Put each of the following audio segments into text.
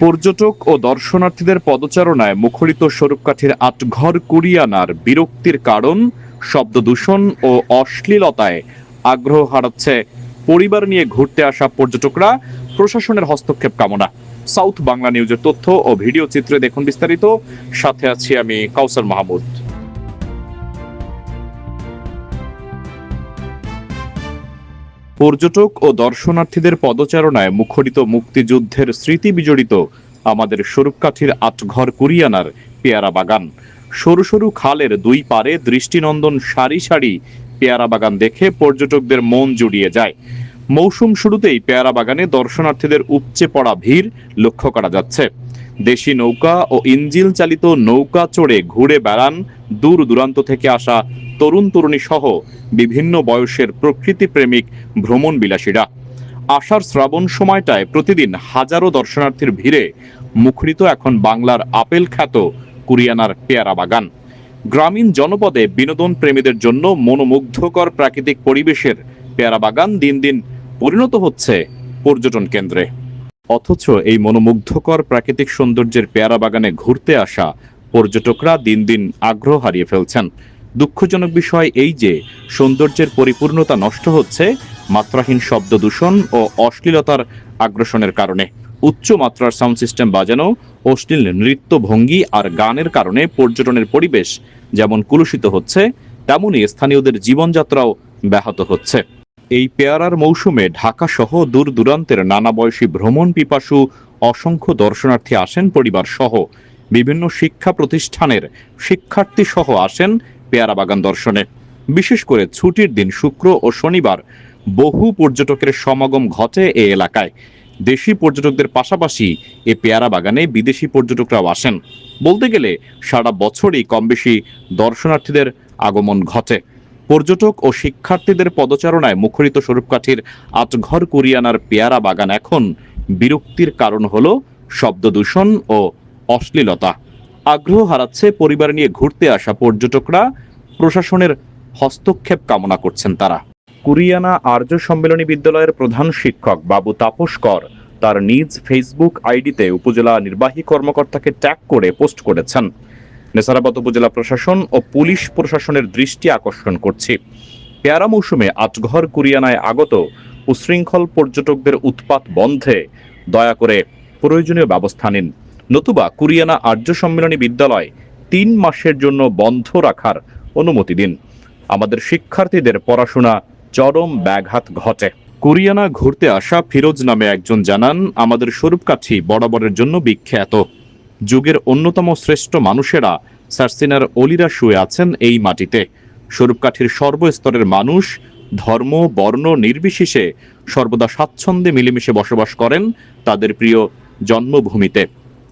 পর্যটক ও দর্শনার্থীদের পদচারণায় মুখরিত স্বরূপকাঠির আটঘর কুরিয়ানার বিরক্তির কারণ শব্দ দূষণ ও অশ্লীলতায় আগ্রহ হারাচ্ছে পরিবার নিয়ে ঘুরতে আসা পর্যটকরা। প্রশাসনের হস্তক্ষেপ কামনা। সাউথ বাংলা নিউজের তথ্য ও ভিডিও চিত্রে দেখুন বিস্তারিত। সাথে আছি আমি কাউসার মাহমুদ। পর্যটক ও দর্শনার্থীদের পদচারণায় মুখরিত মুক্তিযুদ্ধের স্মৃতি বিজড়িত আমাদের স্বরূপকাঠির আটঘর কুরিয়ানার পেয়ারা বাগান সরু সরু খালের দুই পারে দৃষ্টিনন্দন সারি সারি পেয়ারা বাগান দেখে পর্যটকদের মন জুড়িয়ে যায়। মৌসুম শুরুতেই পেয়ারা বাগানে দর্শনার্থীদের উপচে পড়া ভিড় লক্ষ্য করা যাচ্ছে। দেশি নৌকা ও ইঞ্জিল চালিত নৌকা চড়ে ঘুরে বেড়ান দূর দূরান্ত থেকে আসা তরুণ তরুণী সহ বিভিন্ন বয়সের প্রকৃতি প্রেমিক ভ্রমণ বিলাসীরা আষাঢ় শ্রাবণ সময়টায় প্রতিদিন হাজারো দর্শনার্থীর ভিড়ে মুখরিত এখন বাংলার আপেল খ্যাত কুরিয়ানার পেয়ারা বাগান। গ্রামীণ জনপদে বিনোদন প্রেমীদের জন্য মনোমুগ্ধকর প্রাকৃতিক পরিবেশের পেয়ারা বাগান দিন দিন পরিণত হচ্ছে পর্যটন কেন্দ্রে। অথচ এই মনোমুগ্ধকর প্রাকৃতিক সৌন্দর্যের পেয়ারা বাগানে ঘুরতে আসা পর্যটকরা দিন দিন আগ্রহ হারিয়ে ফেলছেন। দুঃখজনক বিষয় এই যে, সৌন্দর্যের পরিপূর্ণতা নষ্ট হচ্ছে মাত্রাহীন শব্দ দূষণ ও অশ্লীলতার আগ্রাসনের কারণে। উচ্চ মাত্রার সাউন্ড সিস্টেম বাজানো, অশ্লীল নৃত্য ভঙ্গি আর গানের কারণে পর্যটনের পরিবেশ যেমন কুলুষিত হচ্ছে, তেমনি স্থানীয়দের জীবনযাত্রাও ব্যাহত হচ্ছে। এই পেয়ারার মৌসুমে ঢাকা সহ দূর দূরান্তের নানা বয়সী ভ্রমণ পিপাসু অসংখ্য দর্শনার্থী আসেন পরিবার সহ বিভিন্ন শিক্ষা প্রতিষ্ঠানের শিক্ষার্থী সহ আসেন পেয়ারা বাগান দর্শনে। বিশেষ করে ছুটির দিন শুক্র ও শনিবার বহু পর্যটকের সমাগম ঘটে এ এলাকায়। দেশি পর্যটকদের পাশাপাশি এ পেয়ারা বাগানে বিদেশি পর্যটকরাও আসেন। বলতে গেলে সারা বছরই কম বেশি দর্শনার্থীদের আগমন ঘটে। পর্যটক ও শিক্ষার্থীদের পদচারণায় মুখরিত স্বরূপকাঠির আটঘর কুরিয়ানার পেয়ারা বাগান এখন বিরক্তির কারণ হল শব্দ দূষণ ও অশ্লীলতা। আগ্রহ হারাচ্ছে পরিবার নিয়ে ঘুরতে আসা পর্যটকরা। প্রশাসনের হস্তক্ষেপ কামনা করছেন তারা। কুরিয়ানা আর্য সম্মেলনী বিদ্যালয়ের প্রধান শিক্ষক বাবু তাপস কর তার নিজ ফেসবুক আইডিতে উপজেলা নির্বাহী কর্মকর্তাকে ট্যাগ করে পোস্ট করেছেন। নেসারাবাদ উপজেলা প্রশাসন ও পুলিশ প্রশাসনের দৃষ্টি আকর্ষণ করছি। পেয়ারা মৌসুমে আটঘর কুরিয়ানায় আগত উশৃঙ্খল পর্যটকদের উৎপাত বন্ধে দয়া করে প্রয়োজনীয় ব্যবস্থা নিন। নতুবা কুরিয়ানা আর্য সম্মেলনী বিদ্যালয় তিন মাসের জন্য বন্ধ রাখার অনুমতি দিন। আমাদের শিক্ষার্থীদের পড়াশোনা চরম ব্যাঘাত ঘটে। কুরিয়ানা ঘুরতে আসা ফিরোজ নামে একজন জানান, আমাদের স্বরূপকাঠি বরাবরের জন্য বিখ্যাত। যুগের অন্যতম শ্রেষ্ঠ মানুষেরা সার্সিনার অলিরা শুয়ে আছেন এই মাটিতে। স্বরূপকাঠির সর্বস্তরের মানুষ ধর্ম, বর্ণ নির্বিশেষে সর্বদা স্বাচ্ছন্দ্যে মিলেমিশে বসবাস করেন তাদের প্রিয় জন্মভূমিতে।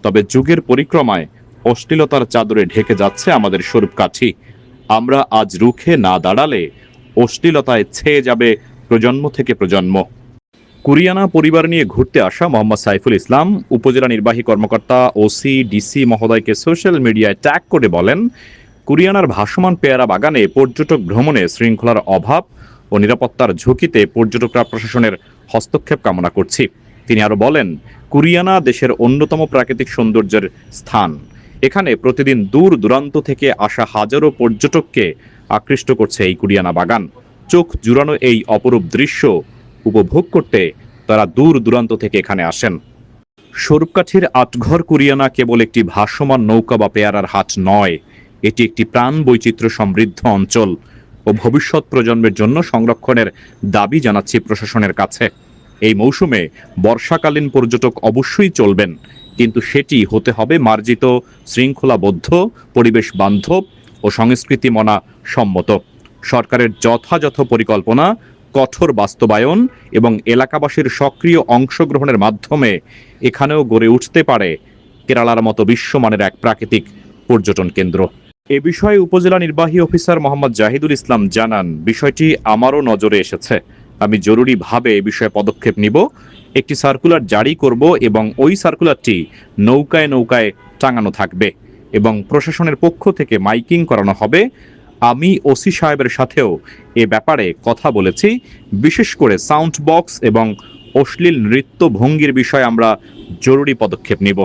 তবে যুগের পরিক্রমায় অশ্লীলতার চাদরে ঢেকে যাচ্ছে আমাদের স্বরূপ স্বরূপকাঠি আমরা আজ রুখে না দাঁড়ালে অশ্লীলতায় ছেয়ে যাবে প্রজন্ম থেকে প্রজন্ম। কুরিয়ানা পরিবার নিয়ে ঘুরতে আসা মোহাম্মদ সাইফুল ইসলাম, উপজেলা নির্বাহী কর্মকর্তা ওসি ডিসি মহোদয়কে সোশ্যাল মিডিয়ায় ট্যাগ করে বলেন, কুরিয়ানার ভাসমান পেয়ারা বাগানে পর্যটক ভ্রমণে শৃঙ্খলার অভাব ও নিরাপত্তার ঝুঁকিতে পর্যটকরা প্রশাসনের হস্তক্ষেপ কামনা করছি। তিনি আরও বলেন কুরিয়ানা দেশের অন্যতম প্রাকৃতিক সৌন্দর্যের স্থান। এখানে প্রতিদিন দূর দূরান্ত থেকে আসা হাজারো পর্যটককে আকৃষ্ট করছে এই কুরিয়ানা বাগান। চোখ জুড়ানো এই অপরূপ দৃশ্য উপভোগ করতে তারা দূর দূরান্ত থেকে এখানে আসেন। স্বরূপকাঠির আটঘর কুরিয়ানা কেবল একটি ভাসমান নৌকা বা পেয়ারার হাট নয়, এটি একটি প্রাণ বৈচিত্র্য সমৃদ্ধ অঞ্চল ও ভবিষ্যৎ প্রজন্মের জন্য সংরক্ষণের দাবি জানাচ্ছি প্রশাসনের কাছে। এই মৌসুমে বর্ষাকালীন পর্যটক অবশ্যই চলবেন, কিন্তু সেটি হতে হবে মার্জিত, শৃঙ্খলাবদ্ধ পরিবেশ বান্ধব ও সংস্কৃতি মনা সম্মত। সরকারের যথাযথ পরিকল্পনা, কঠোর বাস্তবায়ন এবং এলাকাবাসীর সক্রিয় অংশগ্রহণের মাধ্যমে এখানেও গড়ে উঠতে পারে কেরালার মতো বিশ্বমানের এক প্রাকৃতিক পর্যটন কেন্দ্র। এ বিষয়ে উপজেলা নির্বাহী অফিসার মোহাম্মদ জাহিদুল ইসলাম জানান, বিষয়টি আমারও নজরে এসেছে। আমি জরুরিভাবে এ বিষয়ে পদক্ষেপ নিব। একটি সার্কুলার জারি করব এবং ওই সার্কুলারটি নৌকায় নৌকায় টাঙানো থাকবে এবং প্রশাসনের পক্ষ থেকে মাইকিং করানো হবে। আমি ওসি সাহেবের সাথেও এ ব্যাপারে কথা বলেছি। বিশেষ করে সাউন্ড বক্স এবং অশ্লীল নৃত্য ভঙ্গির বিষয়ে আমরা জরুরি পদক্ষেপ নিব।